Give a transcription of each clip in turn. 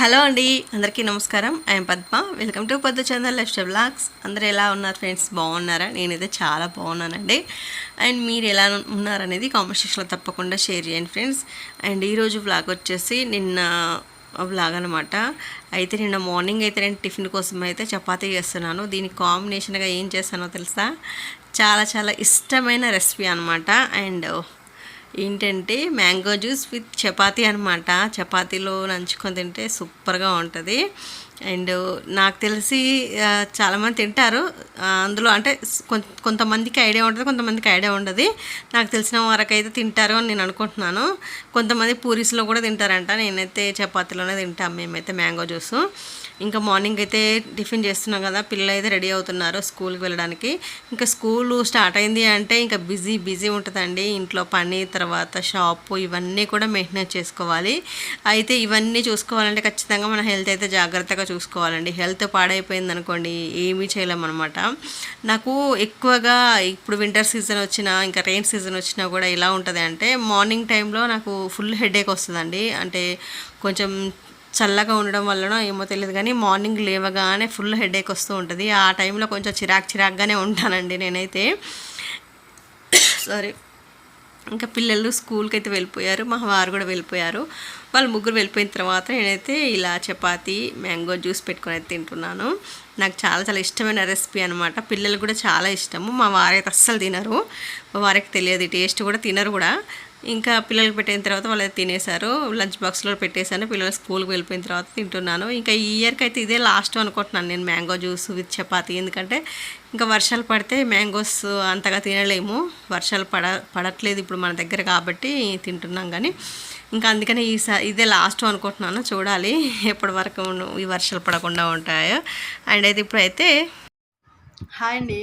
Hello అండి అందరికీ నమస్కారం. I'm Padma. Welcome to Padma Chandar lifestyle blogs. అందరు ఎలా ఉన్నారు ఫ్రెండ్స్? బాగున్నారా? నేనైతే చాలా బాగున్నానండి. అండ్ మీరు ఎలా ఉన్నారనేది కామెంట్ సెక్షన్లో తప్పకుండా షేర్ చేయండి ఫ్రెండ్స్. అండ్ ఈరోజు వ్లాగ్ వచ్చేసి నిన్న వ్లాగ్ అనమాట అయితే నిన్న మార్నింగ్ అయితే నేను టిఫిన్ కోసం అయితే చపాతీ చేస్తున్నాను. దీనికి కాంబినేషన్గా ఏం చేస్తానో తెలుసా? చాలా చాలా ఇష్టమైన రెసిపీ అనమాట అండ్ ఏంటంటే మ్యాంగో జ్యూస్ విత్ చపాతీ అనమాట చపాతీలో నంచుకొని తింటే సూపర్గా ఉంటుంది. అండ్ నాకు తెలిసి చాలామంది తింటారు. అందులో అంటే కొంతమందికి ఐడియా ఉంటుంది కొంతమందికి ఐడియా ఉండదు. నాకు తెలిసిన వరకు అయితే తింటారు అని నేను అనుకుంటున్నాను. కొంతమంది పూరీస్లో కూడా తింటారంట. నేనైతే చపాతీలోనే తింటాం. మేమైతే మ్యాంగో జ్యూస్. ఇంకా మార్నింగ్ అయితే టిఫిన్ చేస్తున్నాం కదా పిల్లలు అయితే రెడీ అవుతున్నారు స్కూల్కి వెళ్ళడానికి. ఇంకా స్కూల్ స్టార్ట్ అయింది అంటే ఇంకా బిజీ బిజీ ఉంటుందండి. ఇంట్లో పని తర్వాత షాపు ఇవన్నీ కూడా మెయింటెనెన్స్ చేసుకోవాలి. అయితే ఇవన్నీ చూసుకోవాలంటే ఖచ్చితంగా మన హెల్త్ అయితే జాగ్రత్తగా చూసుకోవాలండి. హెల్త్ పాడైపోయింది అనుకోండి ఏమీ చేయలేమన్నమాట. నాకు ఎక్కువగా ఇప్పుడు వింటర్ సీజన్ వచ్చినా ఇంకా రెయిన్ సీజన్ వచ్చినా కూడా ఎలా ఉంటుంది అంటే మార్నింగ్ టైంలో నాకు ఫుల్ హెడేక్ వస్తుందండి. అంటే కొంచెం చల్లగా ఉండడం వల్లనో ఏమో తెలియదు కానీ మార్నింగ్ లేవగానే ఫుల్ హెడేక్ వస్తూ ఉంటుంది. ఆ టైంలో కొంచెం చిరాక్ చిరాక్గానే ఉంటానండి నేనైతే. సారీ ఇంకా పిల్లలు స్కూల్కి అయితే వెళ్ళిపోయారు మా వారు కూడా వెళ్ళిపోయారు. వాళ్ళు ముగ్గురు వెళ్ళిపోయిన తర్వాత నేనైతే ఇలా చపాతి మ్యాంగో జ్యూస్ పెట్టుకొని అయితే తింటున్నాను. నాకు చాలా చాలా ఇష్టమైన రెసిపీ అనమాట పిల్లలు కూడా చాలా ఇష్టము. మా వారైతే అస్సలు తినరు. మా వారికి తెలియదు టేస్ట్ కూడా తినరు కూడా. ఇంకా పిల్లలకి పెట్టిన తర్వాత వాళ్ళు అయితే తినేశారు. లంచ్ బాక్స్లో పెట్టేశాను. పిల్లలు స్కూల్కి వెళ్ళిపోయిన తర్వాత తింటున్నాను. ఇంకా ఈ ఇయర్కి అయితే ఇదే లాస్ట్ అనుకుంటున్నాను నేను మ్యాంగో జ్యూస్ విత్ చపాతి. ఎందుకంటే ఇంకా వర్షాలు పడితే మ్యాంగోస్ అంతగా తినలేము. వర్షాలు పడ పడట్లేదు ఇప్పుడు మన దగ్గర కాబట్టి తింటున్నాం కానీ. ఇంకా అందుకని ఈ ఇదే లాస్ట్ అనుకుంటున్నాను. చూడాలి ఎప్పటి వరకు ఈ వర్షాలు పడకుండా ఉంటాయో. అండ్ అయితే ఇప్పుడైతే హాయ్ అండి.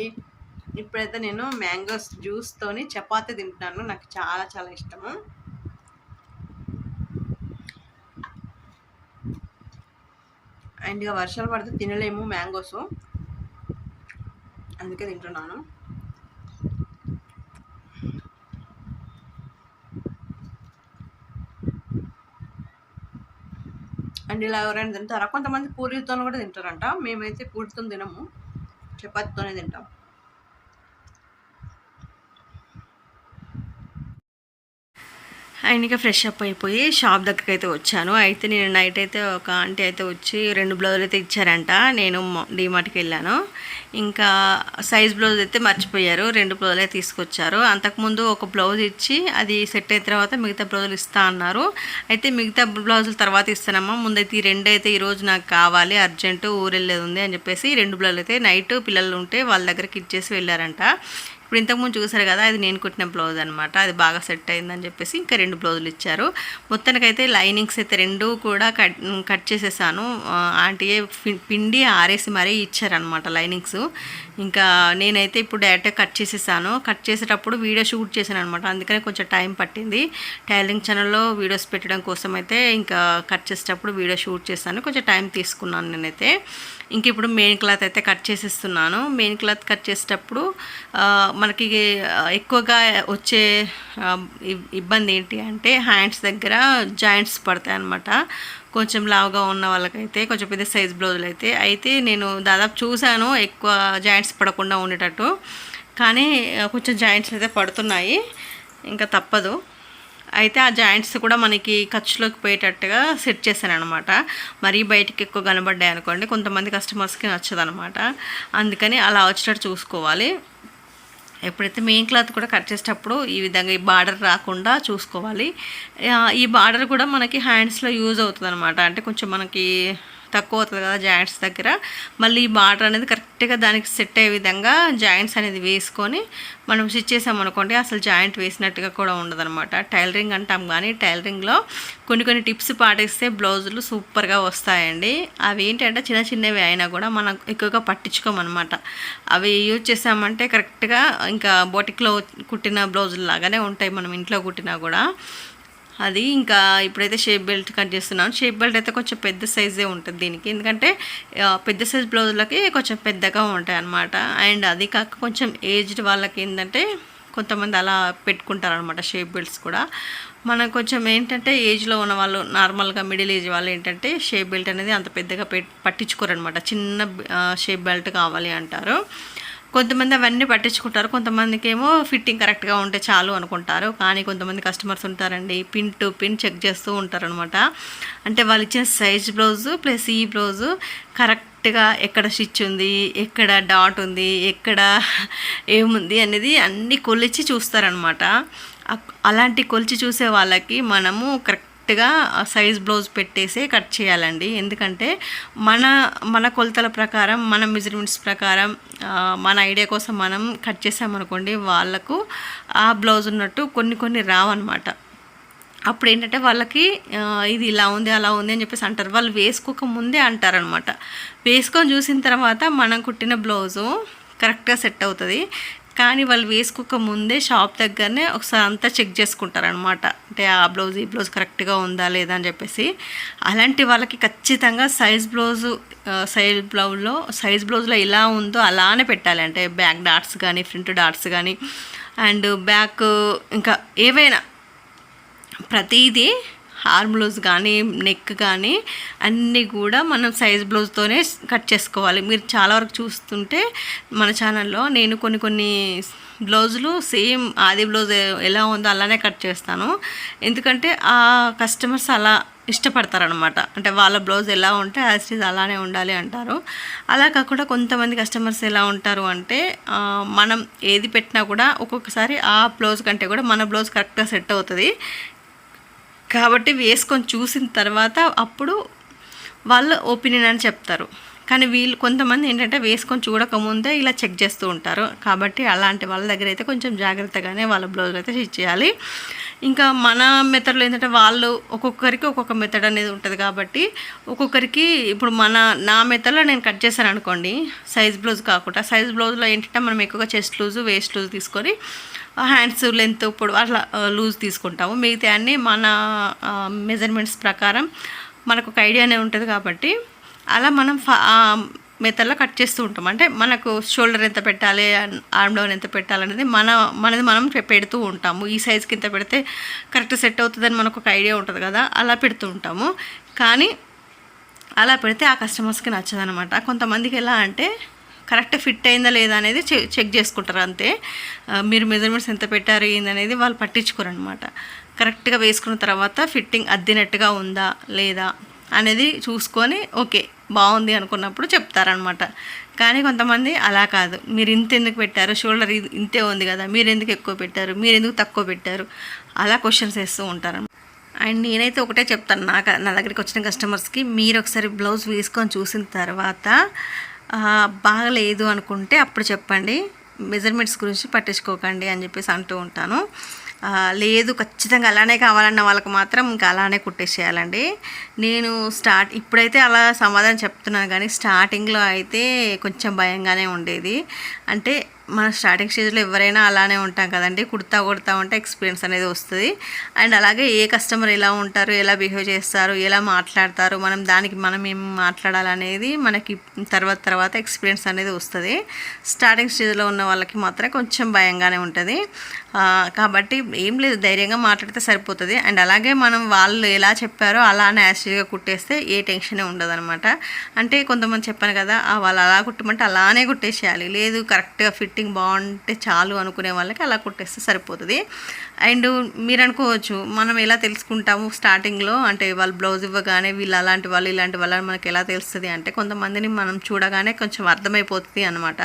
ఇప్పుడైతే నేను మ్యాంగోస్ జ్యూస్తోని చపాతి తింటున్నాను. నాకు చాలా చాలా ఇష్టము. అండ్ ఇక వర్షాలు పడితే తినలేము మ్యాంగోస్. అందుకే తింటున్నాను. అండ్ ఇలా ఎవరైనా తింటారా? కొంతమంది పూరీతో కూడా తింటారంట. మేమైతే పూరితో తినము. చపాతీతోనే తింటాం. అండ్ ఇక ఫ్రెష్ అప్ అయిపోయి షాప్ దగ్గరికి అయితే వచ్చాను. అయితే నేను నైట్ అయితే ఒక ఆంటీ అయితే వచ్చి రెండు బ్లౌజులు అయితే ఇచ్చారంట. నేను డీమార్ట్కి వెళ్ళాను. ఇంకా సైజ్ బ్లౌజ్ అయితే మర్చిపోయారు. రెండు బ్లౌజులు అయితే తీసుకొచ్చారు. అంతకుముందు ఒక బ్లౌజ్ ఇచ్చి అది సెట్ అయిన తర్వాత మిగతా బ్లౌజులు ఇస్తా అన్నారు. అయితే మిగతా బ్లౌజులు తర్వాత ఇస్తానమ్మా. ముందైతే ఈ రెండు అయితే ఈరోజు నాకు కావాలి. అర్జెంటు ఊరెళ్ళేది ఉంది అని చెప్పేసి రెండు బ్లౌజులు అయితే నైట్ పిల్లలు ఉంటే వాళ్ళ దగ్గరికి ఇచ్చేసి వెళ్ళారంట. ఇప్పుడు ఇంతకుముందు చూసారు కదా అది నేను కుట్టిన బ్లౌజ్ అనమాట అది బాగా సెట్ అయిందని చెప్పేసి ఇంకా రెండు బ్లౌజులు ఇచ్చారు. మొత్తానికైతే లైనింగ్స్ అయితే రెండు కూడా కట్ కట్ చేసేసాను. ఆంటీ ఆంటీయే పి- పిండి ఆరేసి మరీ ఇచ్చారనమాట లైనింగ్స్ ఇంకా నేనైతే ఇప్పుడు డైరెక్ట్ కట్ చేసేసాను. కట్ చేసేటప్పుడు వీడియో షూట్ చేశాను అనమాట అందుకనే కొంచెం టైం పట్టింది. టైలరింగ్ ఛానల్లో వీడియోస్ పెట్టడం కోసం అయితే ఇంకా కట్ చేసేటప్పుడు వీడియో షూట్ చేశాను. కొంచెం టైం తీసుకున్నాను నేనైతే. ఇంక ఇప్పుడు మెయిన్ క్లాత్ అయితే కట్ చేసేస్తున్నాను. మెయిన్ క్లాత్ కట్ చేసేటప్పుడు మనకి ఎక్కువగా వచ్చే ఇబ్- ఇబ్బంది ఏంటి అంటే హ్యాండ్స్ దగ్గర జాయింట్స్ పడతాయి అన్నమాట. కొంచెం లావుగా ఉన్న వాళ్ళకైతే కొంచెం పెద్ద సైజ్ బ్లౌజులు అయితే. అయితే నేను దాదాపు చూశాను ఎక్కువ జాయింట్స్ పడకుండా ఉండేటట్టు. కానీ కొంచెం జాయింట్స్ అయితే పడుతున్నాయి. ఇంకా తప్పదు. అయితే ఆ జాయింట్స్ కూడా మనకి ఖర్చులోకి పోయేటట్టుగా సెట్ చేశాను అనమాట మరీ బయటికి ఎక్కువ కనబడ్డాయి అనుకోండి కొంతమంది కస్టమర్స్కి నచ్చదు అనమాట అందుకని అలా వచ్చేటట్టు చూసుకోవాలి. ఎప్పుడైతే మెయిన్ క్లాత్ కూడా కట్ చేసేటప్పుడు ఈ విధంగా ఈ బార్డర్ రాకుండా చూసుకోవాలి. ఈ బార్డర్ కూడా మనకి హ్యాండ్స్లో యూజ్ అవుతుంది అనమాట అంటే కొంచెం మనకి తక్కువ అవుతుంది కదా జాయింట్స్ దగ్గర. మళ్ళీ ఈ బార్డర్ అనేది కరెక్ట్గా దానికి సెట్ అయ్యే విధంగా జాయింట్స్ అనేది వేసుకొని మనం స్టిచ్ చేసామనుకోండి అసలు జాయింట్ వేసినట్టుగా కూడా ఉండదన్నమాట. టైలరింగ్ అంటాం కానీ టైలరింగ్లో కొన్ని కొన్ని టిప్స్ పాటిస్తే బ్లౌజులు సూపర్గా వస్తాయండి. అవి ఏంటంటే చిన్న చిన్నవి అయినా కూడా మనం ఎక్కువగా పట్టించుకోమన్నమాట. అవి యూజ్ చేసామంటే కరెక్ట్గా ఇంకా బొటిక్లో కుట్టిన బ్లౌజులు లాగానే ఉంటాయి మనం ఇంట్లో కుట్టినా కూడా. అది ఇంకా ఇప్పుడైతే షేప్ బెల్ట్ కట్ చేస్తున్నాను. షేప్ బెల్ట్ అయితే కొంచెం పెద్ద సైజే ఉంటుంది దీనికి. ఎందుకంటే పెద్ద సైజ్ బ్లౌజులకి కొంచెం పెద్దగా ఉంటాయి అన్నమాట. అండ్ అది కాక కొంచెం ఏజ్డ్ వాళ్ళకి ఏంటంటే కొంతమంది అలా పెట్టుకుంటారనమాట షేప్ బెల్ట్స్ కూడా. మనం కొంచెం ఏంటంటే ఏజ్లో ఉన్న వాళ్ళు నార్మల్గా మిడిల్ ఏజ్ వాళ్ళు ఏంటంటే షేప్ బెల్ట్ అనేది అంత పెద్దగా పెట్ పట్టించుకోరు అనమాట చిన్న షేప్ బెల్ట్ కావాలి అంటారు. కొంతమంది అవన్నీ పట్టించుకుంటారు కొంతమందికి ఏమో ఫిట్టింగ్ కరెక్ట్గా ఉంటే చాలు అనుకుంటారు. కానీ కొంతమంది కస్టమర్స్ ఉంటారండి పిన్ టు పిన్ చెక్ చేస్తూ ఉంటారనమాట అంటే వాళ్ళు ఇచ్చిన సైజ్ బ్లౌజు ప్లస్ ఈ బ్లౌజు కరెక్ట్గా ఎక్కడ స్టిచ్ ఉంది ఎక్కడ డాట్ ఉంది ఎక్కడ ఏముంది అనేది అన్నీ కొలిచి చూస్తారనమాట అలాంటి కొలిచి చూసే వాళ్ళకి మనము కరెక్ట్ కరెక్ట్గా సైజ్ బ్లౌజ్ పెట్టేసి కట్ చేయాలండి. ఎందుకంటే మన మన కొలతల ప్రకారం మన మెజర్మెంట్స్ ప్రకారం మన ఐడియా కోసం మనం కట్ చేసామనుకోండి వాళ్ళకు ఆ బ్లౌజ్ ఉన్నట్టు కొన్ని కొన్ని రావన్నమాట. అప్పుడు ఏంటంటే వాళ్ళకి ఇది ఇలా ఉంది అలా ఉంది అని చెప్పేసి అంటారు. వాళ్ళు వేసుకోక ముందే అంటారనమాట వేసుకొని చూసిన తర్వాత మనం కుట్టిన బ్లౌజు కరెక్ట్గా సెట్ అవుతుంది. కానీ వాళ్ళు వేసుకోక ముందే షాప్ దగ్గరనే ఒకసారి అంతా చెక్ చేసుకుంటారనమాట అంటే ఆ బ్లౌజ్ ఈ బ్లౌజ్ కరెక్ట్గా ఉందా లేదా అని చెప్పేసి. అలాంటి వాళ్ళకి ఖచ్చితంగా సైజ్ బ్లౌజు సైజ్ బ్లౌజ్లో సైజ్ బ్లౌజ్లో ఎలా ఉందో అలానే పెట్టాలి. అంటే బ్యాక్ డాట్స్ కానీ ఫ్రంట్ డాట్స్ కానీ. అండ్ బ్యాక్ ఇంకా ఏవైనా ప్రతిదీ హార్మ్ బ్లౌజ్ కానీ నెక్ కానీ అన్నీ కూడా మనం సైజ్ బ్లౌజ్తోనే కట్ చేసుకోవాలి. మీరు చాలా వరకు చూస్తుంటే మన ఛానల్లో నేను కొన్ని కొన్ని బ్లౌజులు సేమ్ ఆది బ్లౌజ్ ఎలా ఉందో అలానే కట్ చేస్తాను. ఎందుకంటే ఆ కస్టమర్స్ అలా ఇష్టపడతారనమాట అంటే వాళ్ళ బ్లౌజ్ ఎలా ఉంటే యాజ్ ఇట్ అలానే ఉండాలి అంటారు. అలా కాకుండా కొంతమంది కస్టమర్స్ ఎలా ఉంటారు అంటే మనం ఏది పెట్టినా కూడా ఒక్కొక్కసారి ఆ బ్లౌజ్ కంటే కూడా మన బ్లౌజ్ కరెక్ట్గా సెట్ అవుతుంది. కాబట్టి వేసుకొని చూసిన తర్వాత అప్పుడు వాళ్ళు ఒపీనియన్ అని చెప్తారు. కానీ వీళ్ళు కొంతమంది ఏంటంటే వేసుకొని చూడకముందే ఇలా చెక్ చేస్తూ ఉంటారు. కాబట్టి అలాంటి వాళ్ళ దగ్గర అయితే కొంచెం జాగ్రత్తగానే వాళ్ళ బ్లౌజ్ అయితే స్టిచ్ చేయాలి. ఇంకా మన మెథడ్లో ఏంటంటే వాళ్ళు ఒక్కొక్కరికి ఒక్కొక్క మెథడ్ అనేది ఉంటుంది కాబట్టి ఒక్కొక్కరికి ఇప్పుడు మన నా మెథడ్లో నేను కట్ చేశాను అనుకోండి సైజ్ బ్లౌజ్ కాకుండా సైజ్ బ్లౌజ్లో ఏంటంటే మనం ఎక్కువగా చెస్ట్ లూజు వేస్ట్ లూజ్ తీసుకొని హ్యాండ్స్ లెంత్ ఇప్పుడు అట్లా లూజ్ తీసుకుంటాము. మిగతా అన్ని మన మెజర్మెంట్స్ ప్రకారం మనకు ఒక ఐడియానే ఉంటుంది కాబట్టి అలా మనం మెథడ్లో కట్ చేస్తూ ఉంటాం. అంటే మనకు షోల్డర్ ఎంత పెట్టాలి ఆర్మ్ డౌన్ ఎంత పెట్టాలి అనేది మన మనది మనం పెడుతూ ఉంటాము. ఈ సైజ్కి ఇంత పెడితే కరెక్ట్ సెట్ అవుతుందని మనకు ఒక ఐడియా ఉంటుంది కదా అలా పెడుతూ ఉంటాము. కానీ అలా పెడితే ఆ కస్టమర్స్కి నచ్చదనమాట కొంతమందికి ఎలా అంటే కరెక్ట్ ఫిట్ అయిందా లేదా అనేది చె- చెక్ చేసుకుంటారు అంతే. మీరు మెజర్మెంట్స్ ఎంత పెట్టారు ఏందనేది అనేది వాళ్ళు పట్టించుకోరు అనమాట కరెక్ట్గా వేసుకున్న తర్వాత ఫిట్టింగ్ అద్దినట్టుగా ఉందా లేదా అనేది చూసుకొని ఓకే బాగుంది అనుకున్నప్పుడు చెప్తారనమాట కానీ కొంతమంది అలా కాదు. మీరు ఇంత ఎందుకు పెట్టారు? షోల్డర్ ఇంతే ఉంది కదా మీరు ఎందుకు ఎక్కువ పెట్టారు? మీరు ఎందుకు తక్కువ పెట్టారు? అలా క్వశ్చన్స్ వేస్తూ ఉంటారు. అండ్ నేనైతే ఒకటే చెప్తాను నాకు నా దగ్గరికి వచ్చిన కస్టమర్స్కి మీరు ఒకసారి బ్లౌజ్ వేసుకొని చూసిన తర్వాత బాగలేదు అనుకుంటే అప్పుడు చెప్పండి. మెజర్మెంట్స్ గురించి పట్టించుకోకండి అని చెప్పేసి అంటూ ఉంటాను. లేదు ఖచ్చితంగా అలానే కావాలన్న వాళ్ళకి మాత్రం ఇంకా అలానే కుట్టేసేయాలండి. నేను స్టార్ట్ ఇప్పుడైతే అలా సమాధానం చెప్తున్నాను కానీ స్టార్టింగ్లో అయితే కొంచెం భయంగానే ఉండేది. అంటే మన స్టార్టింగ్ స్టేజ్లో ఎవరైనా అలానే ఉంటాం కదండి. కుడతా కొడతా ఉంటే ఎక్స్పీరియన్స్ అనేది వస్తుంది. అండ్ అలాగే ఏ కస్టమర్ ఎలా ఉంటారు ఎలా బిహేవ్ చేస్తారు ఎలా మాట్లాడతారు మనం దానికి మనం ఏం మాట్లాడాలనేది మనకి తర్వాత తర్వాత ఎక్స్పీరియన్స్ అనేది వస్తుంది. స్టార్టింగ్ స్టేజ్లో ఉన్న వాళ్ళకి మాత్రం కొంచెం భయంగానే ఉంటుంది. కాబట్టి ఏం లేదు ధైర్యంగా మాట్లాడితే సరిపోతుంది. అండ్ అలాగే మనం వాళ్ళు ఎలా చెప్పారో అలానే యాసిడ్గా కుట్టేస్తే ఏ టెన్షన్ ఉండదు అనమాట అంటే కొంతమంది చెప్పాను కదా వాళ్ళు అలా కుట్టమంటే అలానే కుట్టేసేయాలి. లేదు కరెక్ట్గా ఫిట్ ఫిట్టింగ్ బాగుంటే చాలు అనుకునే వాళ్ళకి అలా కుట్టేస్తే సరిపోతుంది. అండ్ మీరు అనుకోవచ్చు మనం ఎలా తెలుసుకుంటాము స్టార్టింగ్లో? అంటే వాళ్ళు బ్లౌజ్ ఇవ్వగానే వీళ్ళు అలాంటి వాళ్ళు ఇలాంటి వాళ్ళని మనకి ఎలా తెలుస్తుంది అంటే కొంతమందిని మనం చూడగానే కొంచెం అర్థమైపోతుంది అనమాట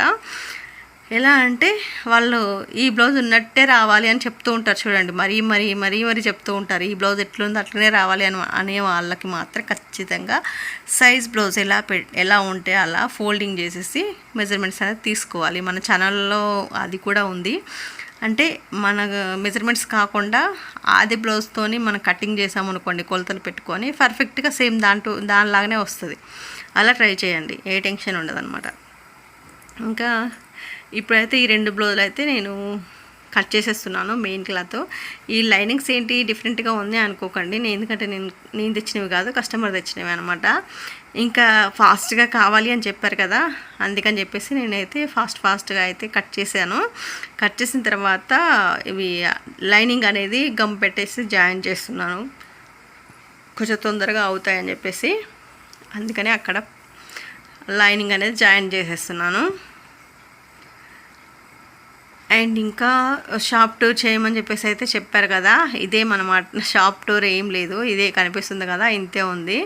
ఎలా అంటే వాళ్ళు ఈ బ్లౌజ్ ఉన్నట్టే రావాలి అని చెప్తూ ఉంటారు చూడండి. మరీ మరీ మరీ మరీ చెప్తూ ఉంటారు. ఈ బ్లౌజ్ ఎట్లుందో అట్లనే రావాలి అని అనే వాళ్ళకి మాత్రం ఖచ్చితంగా సైజ్ బ్లౌజ్ ఎలా పె ఎలా ఉంటే అలా ఫోల్డింగ్ చేసేసి మెజర్మెంట్స్ అనేది తీసుకోవాలి. మన ఛానల్లో అది కూడా ఉంది. అంటే మన మెజర్మెంట్స్ కాకుండా ఆది బ్లౌజ్తోని మనం కటింగ్ చేసామనుకోండి కొలతలు పెట్టుకొని పర్ఫెక్ట్గా సేమ్ దాంట్లో దానిలాగానే వస్తుంది. అలా ట్రై చేయండి. ఏ టెన్షన్ ఉండదు ఇంకా ఇప్పుడైతే ఈ రెండు బ్లౌజులు అయితే నేను కట్ చేసేస్తున్నాను మెయిన్ క్లాత్ ఈ లైనింగ్స్ ఏంటి డిఫరెంట్గా ఉంది అనుకోకండి. నేను ఎందుకంటే నేను నేను తెచ్చినవి కాదు కస్టమర్ తెచ్చినవి అనమాట ఇంకా ఫాస్ట్గా కావాలి అని చెప్పారు కదా అందుకని చెప్పేసి నేనైతే ఫాస్ట్ ఫాస్ట్గా అయితే కట్ చేశాను. కట్ చేసిన తర్వాత ఇవి లైనింగ్ అనేది గమ్ పెట్టేసి జాయిన్ చేస్తున్నాను. కొంచెం తొందరగా అవుతాయని చెప్పేసి అందుకని అక్కడ లైనింగ్ అనేది జాయిన్ చేసేస్తున్నాను. అండ్ ఇంకా షాప్ టూర్ చేయమని చెప్పేసి అయితే చెప్పారు కదా ఇదే మనమాట షాప్ టూర్ ఏం లేదు ఇదే కనిపిస్తుంది కదా ఇంతే ఉంది.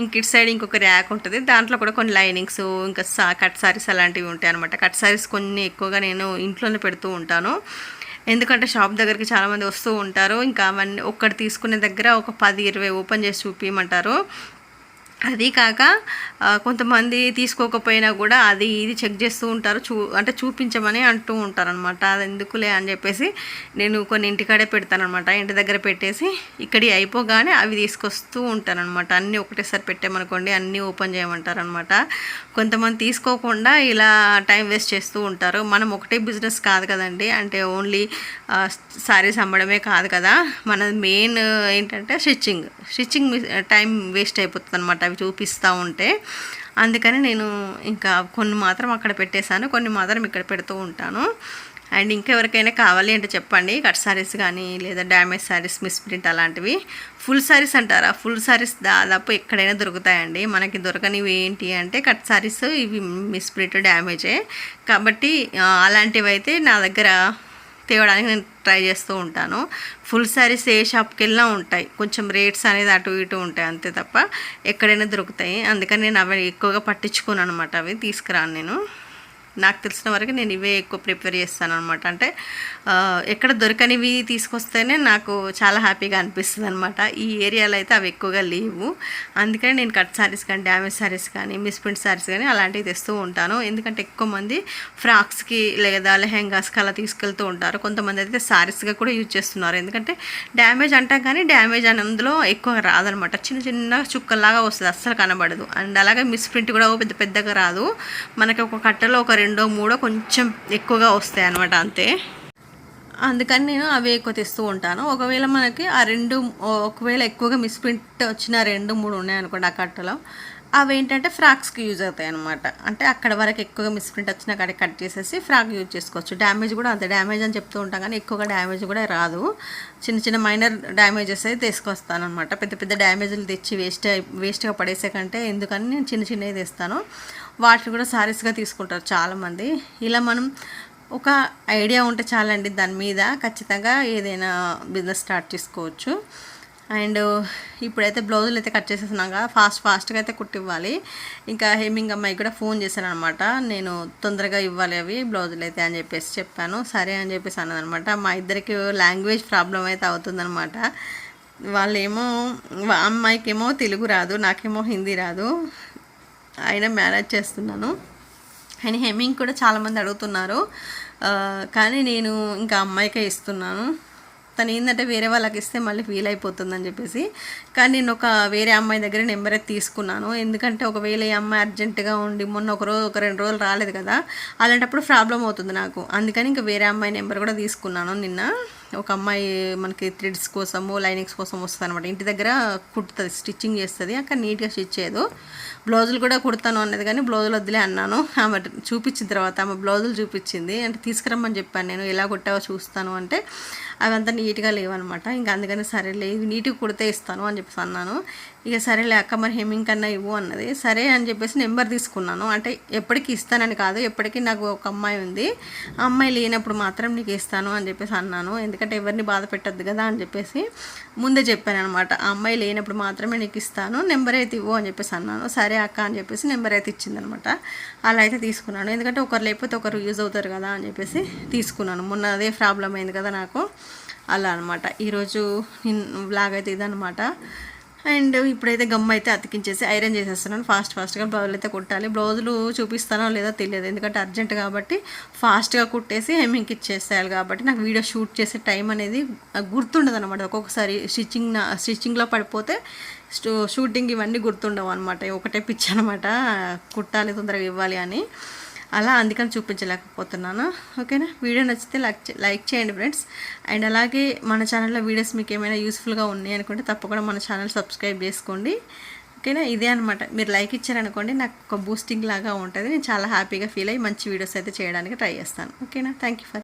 ఇంక ఇటు సైడ్ ఇంకొక ర్యాక్ ఉంటుంది. దాంట్లో కూడా కొన్ని లైనింగ్స్ ఇంకా సా కట్ సారీస్ అలాంటివి ఉంటాయి అనమాట కట్ సారీస్ కొన్ని ఎక్కువగా నేను ఇంట్లోనే పెడుతూ ఉంటాను. ఎందుకంటే షాప్ దగ్గరికి చాలామంది వస్తూ ఉంటారు. ఇంకా అవన్నీ ఒక్కటి తీసుకునే దగ్గర ఒక పది ఇరవై ఓపెన్ చేసి చూపించమంటారు అది కాక కొంతమంది తీసుకోకపోయినా కూడా అది ఇది చెక్ చేస్తూ ఉంటారు చూ అంటే చూపించమని అంటూ ఉంటారు అనమాట అది ఎందుకులే అని చెప్పేసి నేను కొన్ని ఇంటికాడే పెడతానమాట ఇంటి దగ్గర పెట్టేసి ఇక్కడి అయిపోగానే అవి తీసుకొస్తూ ఉంటానన్నమాట. అన్నీ ఒకటేసారి పెట్టామనుకోండి అన్నీ ఓపెన్ చేయమంటారు అనమాట కొంతమంది తీసుకోకుండా ఇలా టైం వేస్ట్ చేస్తూ ఉంటారు. మనం ఒకటే బిజినెస్ కాదు కదండి. అంటే ఓన్లీ సారీస్ అమ్మడమే కాదు కదా. మన మెయిన్ ఏంటంటే స్టిచ్చింగ్. స్టిచ్చింగ్ టైం వేస్ట్ అయిపోతుంది అనమాట అవి చూపిస్తూ ఉంటే అందుకని నేను ఇంకా కొన్ని మాత్రం అక్కడ పెట్టేశాను కొన్ని మాత్రం ఇక్కడ పెడుతూ ఉంటాను. అండ్ ఇంకెవరికైనా కావాలి అంటే చెప్పండి కట్ శారీస్ కానీ లేదా డ్యామేజ్ శారీస్ మిస్ ప్రింట్ అలాంటివి. ఫుల్ శారీస్ అంటారా? ఫుల్ శారీస్ దాదాపు ఎక్కడైనా దొరుకుతాయండి. మనకి దొరకనివి ఏంటి అంటే కట్ సారీస్ ఇవి మిస్ ప్రింట్ డ్యామేజే. కాబట్టి అలాంటివి అయితే నా దగ్గర తేవడానికి నేను ట్రై చేస్తూ ఉంటాను. ఫుల్ శారీస్ ఏ షాప్కి వెళ్ళినా ఉంటాయి. కొంచెం రేట్స్ అనేది అటు ఇటు ఉంటాయి అంతే తప్ప ఎక్కడైనా దొరుకుతాయి. అందుకని నేను అవి ఎక్కువగా పట్టించుకోను అనమాట అవి. తీసుకురాను నేను. నాకు తెలిసిన వరకు నేను ఇవే ఎక్కువ ప్రిపేర్ చేస్తాను అనమాట అంటే ఎక్కడ దొరకనివి తీసుకొస్తేనే నాకు చాలా హ్యాపీగా అనిపిస్తుంది అనమాట ఈ ఏరియాలో అయితే అవి ఎక్కువగా లేవు. అందుకని నేను కట్ శారీస్ కానీ డ్యామేజ్ శారీస్ కానీ మిస్ప్రింట్ శారీస్ కానీ అలాంటివి తెస్తూ ఉంటాను. ఎందుకంటే ఎక్కువ మంది ఫ్రాక్స్కి లేదా లెహెంగాస్కి అలా తీసుకెళ్తూ ఉంటారు. కొంతమంది అయితే శారీస్గా కూడా యూజ్ చేస్తున్నారు. ఎందుకంటే డ్యామేజ్ అంటాం కానీ డ్యామేజ్ అని అందులో ఎక్కువ రాదనమాట చిన్న చిన్న చుక్కల్లాగా వస్తుంది. అస్సలు కనబడదు. అండ్ అలాగే మిస్ప్రింట్ కూడా పెద్ద పెద్దగా రాదు. మనకి ఒక కట్టలో ఒక రెండు రెండో మూడో కొంచెం ఎక్కువగా వస్తాయి అనమాట అంతే. అందుకని నేను అవి ఎక్కువ తెస్తూ ఉంటాను. ఒకవేళ మనకి ఆ రెండు ఒకవేళ ఎక్కువగా మిస్ప్రింట్ వచ్చిన రెండు మూడు ఉన్నాయనుకోండి ఆ కట్టలో అవి ఏంటంటే ఫ్రాక్స్కి యూజ్ అవుతాయి అనమాట అంటే అక్కడ వరకు ఎక్కువగా మిస్ప్రింట్ వచ్చిన అక్కడ కట్ చేసేసి ఫ్రాక్ యూజ్ చేసుకోవచ్చు. డ్యామేజ్ కూడా అంతే. డ్యామేజ్ అని చెప్తూ ఉంటాం కానీ ఎక్కువగా డ్యామేజ్ కూడా రాదు. చిన్న చిన్న మైనర్ డ్యామేజెస్ అయితే తీసుకొస్తాను అనమాట పెద్ద పెద్ద డ్యామేజ్లు తెచ్చి వేస్ట్ వేస్ట్గా పడేసే కంటే ఎందుకని నేను చిన్న చిన్నవి తెస్తాను. వాటిని కూడా సారీస్గా తీసుకుంటారు చాలామంది. ఇలా మనం ఒక ఐడియా ఉంటే చాలండి దాని మీద. ఖచ్చితంగా ఏదైనా బిజినెస్ స్టార్ట్ చేసుకోవచ్చు. అండ్ ఇప్పుడైతే బ్లౌజులు అయితే కట్ చేసేసినాక ఫాస్ట్ ఫాస్ట్గా అయితే కుట్టివ్వాలి. ఇంకా హేమింగ్ అమ్మాయి కూడా ఫోన్ చేశాను అనమాట నేను తొందరగా ఇవ్వాలి అవి బ్లౌజులు అయితే అని చెప్పేసి చెప్పాను. సరే అని చెప్పేసి అన్నదనమాట మా ఇద్దరికి లాంగ్వేజ్ ప్రాబ్లం అయితే అవుతుందనమాట వాళ్ళేమో అమ్మాయికి అమ్మాయికేమో తెలుగు రాదు నాకేమో హిందీ రాదు. ఆయన మేనేజ్ చేస్తున్నాను. అండ్ హెమ్మింగ్ కూడా చాలామంది అడుగుతున్నారు. కానీ నేను ఇంకా అమ్మాయికే ఇస్తున్నాను. తను ఏంటంటే వేరే వాళ్ళకి ఇస్తే మళ్ళీ ఫీల్ అయిపోతుందని చెప్పేసి. కానీ నేను ఒక వేరే అమ్మాయి దగ్గర నెంబర్ అయితే తీసుకున్నాను. ఎందుకంటే ఒకవేళ ఈ అమ్మాయి అర్జెంటుగా ఉండి మొన్న ఒక రోజు ఒక రెండు రోజులు రాలేదు కదా అలాంటప్పుడు ప్రాబ్లం అవుతుంది నాకు. అందుకని ఇంకా వేరే అమ్మాయి నెంబర్ కూడా తీసుకున్నాను నిన్న. ఒక అమ్మాయి మనకి థ్రెడ్స్ కోసము లైనింగ్స్ కోసం వస్తుంది అనమాట ఇంటి దగ్గర కుడుతుంది స్టిచ్చింగ్ చేస్తుంది. అక్కడ నీట్గా స్టిచ్ చేయదు. బ్లౌజులు కూడా కుడతాను అన్నది కానీ బ్లౌజులు వద్దులే అన్నాను. ఆమె చూపించిన తర్వాత ఆమె బ్లౌజులు చూపించింది. అంటే తీసుకురమ్మని చెప్పాను నేను. ఎలా కుట్టావో చూస్తాను అంటే అవంతా నీట్గా లేవన్నమాట. ఇంకా అందుకని సరేలే ఇవి నీట్గా కుడితే ఇస్తాను అని చెప్పేసి అన్నాను. ఇక సరేలే అక్క మరి హెమ్మింగ్ కన్నా ఇవ్వు అన్నది. సరే అని చెప్పేసి నెంబర్ తీసుకున్నాను. అంటే ఎప్పటికీ ఇస్తానని కాదు ఎప్పటికీ నాకు ఒక అమ్మాయి ఉంది. ఆ అమ్మాయి లేనప్పుడు మాత్రం నీకు ఇస్తాను అని చెప్పేసి అన్నాను. ఎందుకంటే ఎవరిని బాధ పెట్టద్దు కదా అని చెప్పేసి ముందే చెప్పాను అనమాట ఆ అమ్మాయి లేనప్పుడు మాత్రమే నీకు ఇస్తాను నెంబర్ అయితే ఇవ్వు అని చెప్పేసి అన్నాను. సరే అక్క అని చెప్పేసి నెంబర్ అయితే ఇచ్చిందనమాట అలా అయితే తీసుకున్నాను. ఎందుకంటే ఒకరు లేకపోతే ఒకరు యూజ్ అవుతారు కదా అని చెప్పేసి తీసుకున్నాను. మొన్న అదే ప్రాబ్లం అయింది కదా నాకు. అలా అనమాట ఈరోజు వ్లాగ్ అయితే ఇదనమాట అండ్ ఇప్పుడైతే గమ్ అయితే అతికించేసి ఐరన్ చేసేస్తున్నాను. ఫాస్ట్ ఫాస్ట్గా బ్లౌజులు అయితే కుట్టాలి. బ్లౌజులు చూపిస్తానో లేదో తెలియదు. ఎందుకంటే అర్జెంట్ కాబట్టి ఫాస్ట్గా కుట్టేసి హెమ్మింగ్కి ఇచ్చేసేయాలి కాబట్టి నాకు వీడియో షూట్ చేసే టైం అనేది గుర్తుండదు అనమాట ఒక్కొక్కసారి స్టిచ్చింగ్ స్టిచ్చింగ్లో పడిపోతే షూటింగ్ ఇవన్నీ గుర్తుండవు అనమాట ఒకటే పిచ్చి అనమాట కుట్టాలి తొందరగా ఇవ్వాలి అని. అలా అందుకని చూపించలేకపోతున్నాను. ఓకేనా? వీడియో నచ్చితే లైక్ లైక్ చేయండి ఫ్రెండ్స్. అండ్ అలాగే మన ఛానల్లో వీడియోస్ మీకు ఏమైనా యూస్ఫుల్గా ఉన్నాయి అనుకుంటే తప్పకుండా మన ఛానల్ సబ్స్క్రైబ్ చేసుకోండి. ఓకేనా? ఇదే అనమాట మీరు లైక్ ఇచ్చారనుకోండి నాకు ఒక బూస్టింగ్ లాగా ఉంటుంది. నేను చాలా హ్యాపీగా ఫీల్ అయ్యి మంచి వీడియోస్ అయితే చేయడానికి ట్రై చేస్తాను. ఓకేనా? Thank you for